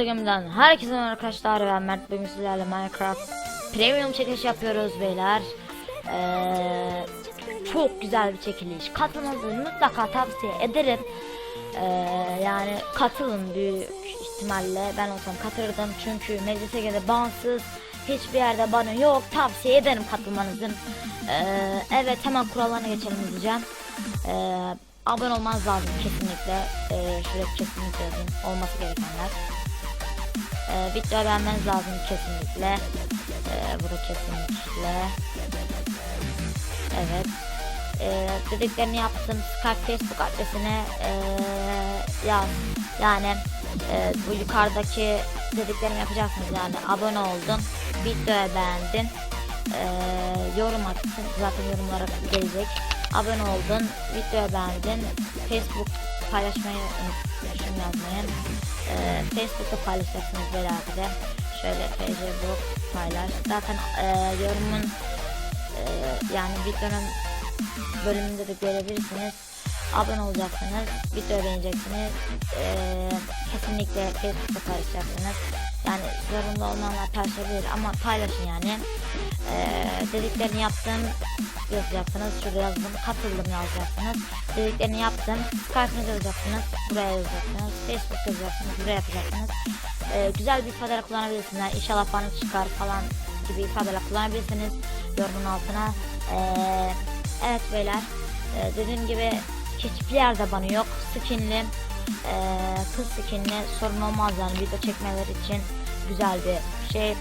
Instagram'dan herkese merhaba arkadaşlar ben Mert bugün sizlerle Minecraft Premium çekiliş yapıyoruz beyler. Ee, Çok güzel bir çekiliş. Katılmanızı mutlaka tavsiye ederim. Ee, Yani katılın büyük ihtimalle. Ben olsam katılırdım çünkü MCSG'de bağımsız hiçbir yerde bana yok. Tavsiye ederim katılmanızı. Ee, Evet hemen kurallarına geçelim hızlıca ee, Abone olmanız lazım kesinlikle. Ee, şuraya kesinlikle olması gerekenler ee, video beğenmeniz lazım kesinlikle. Ee, bu kesinlikle. Evet. Ee, dediklerini yaptım. Skype Facebook adresine ee, yaz. Yani ee, bu yukarıdaki dediklerimi yapacaksınız yani abone oldun, videoyu beğendin, ee, yorum attın zaten yorumlara gelecek. Abone oldun, videoyu beğendin, Facebook paylaşmayı unutmuşum yazmayın. Ee, Facebook'ta paylaşacaksınız beraber. Şöyle Facebook paylaş. Zaten ee, yorumun ee, yani videonun bölümünde de görebilirsiniz. Abone olacaksınız, video beğeneceksiniz. Ee, kesinlikle Facebook'ta paylaşacaksınız. Yani zorunda olmayanlar paylaşabilir ama paylaşın yani. Ee, dediklerini yaptım yazacaksınız. Şurada yazdım. Katıldım yazacaksınız. Dediklerini yaptım. Skype'ınızı yazacaksınız. Buraya yazacaksınız. Facebook yazacaksınız. Buraya yapacaksınız. Ee, güzel bir ifadeler kullanabilirsiniz. İnşallah bana çıkar falan gibi ifadeler kullanabilirsiniz. Yorumun altına. Ee, evet beyler. Ee, dediğim gibi hiçbir yerde bana yok. Skinli. Ee, kız skinli sorun olmaz yani video çekmeleri için güzel bir şey.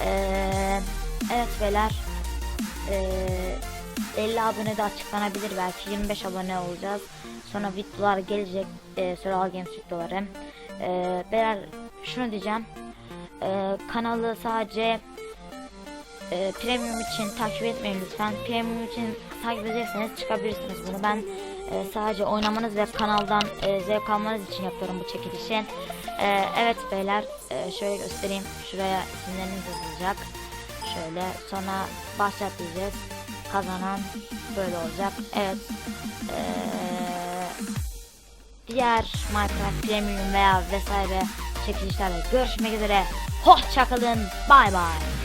Ee, evet beyler. Ee, 50 abone de açıklanabilir belki 25 abone olacağız. Sonra videolar gelecek. E, Survival Games videoları. E, beyler şunu diyeceğim. E, kanalı sadece e, premium için takip etmeyin lütfen. Premium için takip edecekseniz çıkabilirsiniz bunu. Ben e, sadece oynamanız ve kanaldan e, zevk almanız için yapıyorum bu çekilişi. E, evet beyler e, şöyle göstereyim. Şuraya isimleriniz yazılacak. Şöyle sonra başlat diyeceğiz. Kazanan böyle olacak. Evet. E, diğer Minecraft Premium veya vesaire çekilişlerle görüşmek üzere. Hoşçakalın. Bay bay.